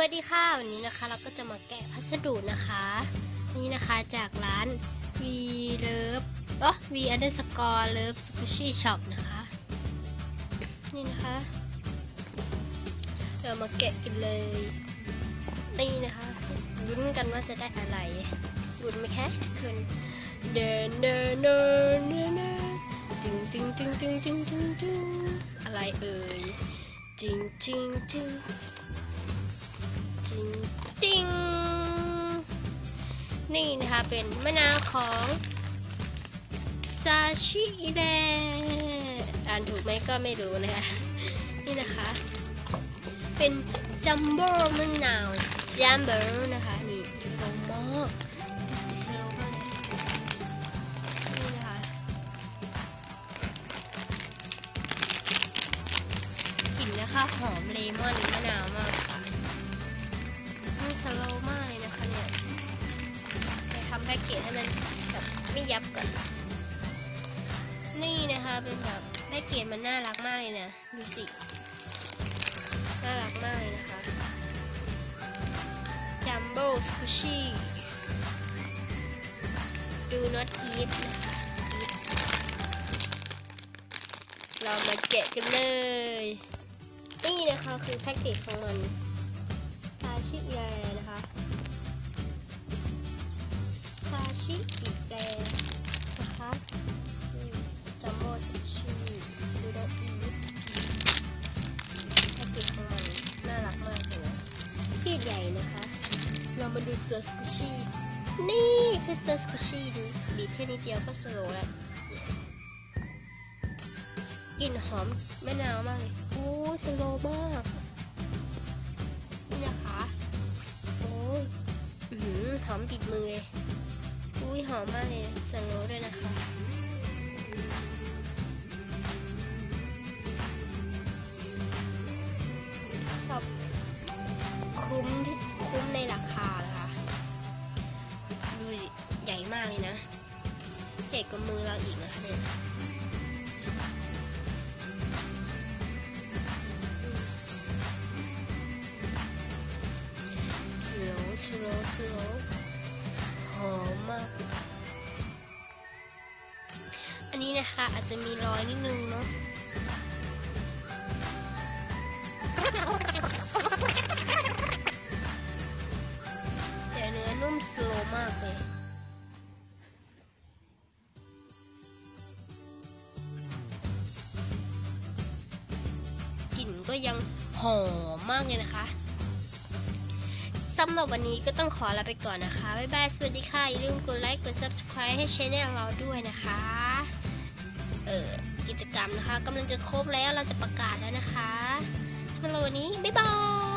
วัสดีค่ะวันนี้นะคะเราก็จะมาแกะพัสดุนะคะ นี่นะคะจากร้าน V Love อ๋อ V Underscore Love Sushi Shop นะคะ นี่นะคะ เรามาแกะกันเลย นี่นะคะลุ้นกันว่าจะได้อะไรลุ้นไหมคะทุกคนเดินเดินเดินเดินเดินตึงตึงตึงตึงตึงตึงตึงอะไรเอ่ยจริงจริงจริง นี่นะคะเป็นมะนาวของซาชิเดอ่านถูกไหมก็ไม่รู้นะคะ นี่นะคะ เป็นจัมโบ้มะนาวจัมโบ้นะคะ นี่โลมากสีสโลมากเลยนี่นะคะกลิ่นนะคะหอมเลมอนมะนาวมาก พ็กเกจให้มันแบบไม่ยับก่อน นี่นะคะเป็นแบบแพ็กเกจมันน่ารักมากเลยนะดูสิน่ารักมากเลยนะคะจัมโบ้สกูชี่ดูน็อตอีฟนะคะเรามาแกะกันเลย นี่นะคะคือแพ็กเกจของมันซาชิแยนะคะ ใหญ่นะคะ เรามาดูตัวสกูชี่นี่คือตัวสกูชี่ดูบีบแค่นิดเดียวก็สโลแล้วกลิ่นหอมมะนาวมากเลยโอ้สโลมากนี่นะคะโอ้ยหือหอมติดมือเลยอุ้ยหอมมากเลยสโลด้วยนะคะ ใหญ่กว่ามือเราอีกนะคะเนี่ยสโลว์สโลว์สโลว์หอมมาก อันนี้นะคะอาจจะมีรอยนิดนึงเนาะแต่เนื้อนุ่มสโลว์มากเลย ก็ยังหอมมากเลยนะคะสำหรับวันนี้ก็ต้องขอลาไปก่อนนะคะ บ๊ายบาย สวัสดีค่ะ อย่าลืมกดไลค์ กด subscribe ให้ช่องเราด้วยนะคะ เออกิจกรรมนะคะกำลังจะครบแล้วเราจะประกาศแล้วนะคะสำหรับวันนี้ บ๊ายบาย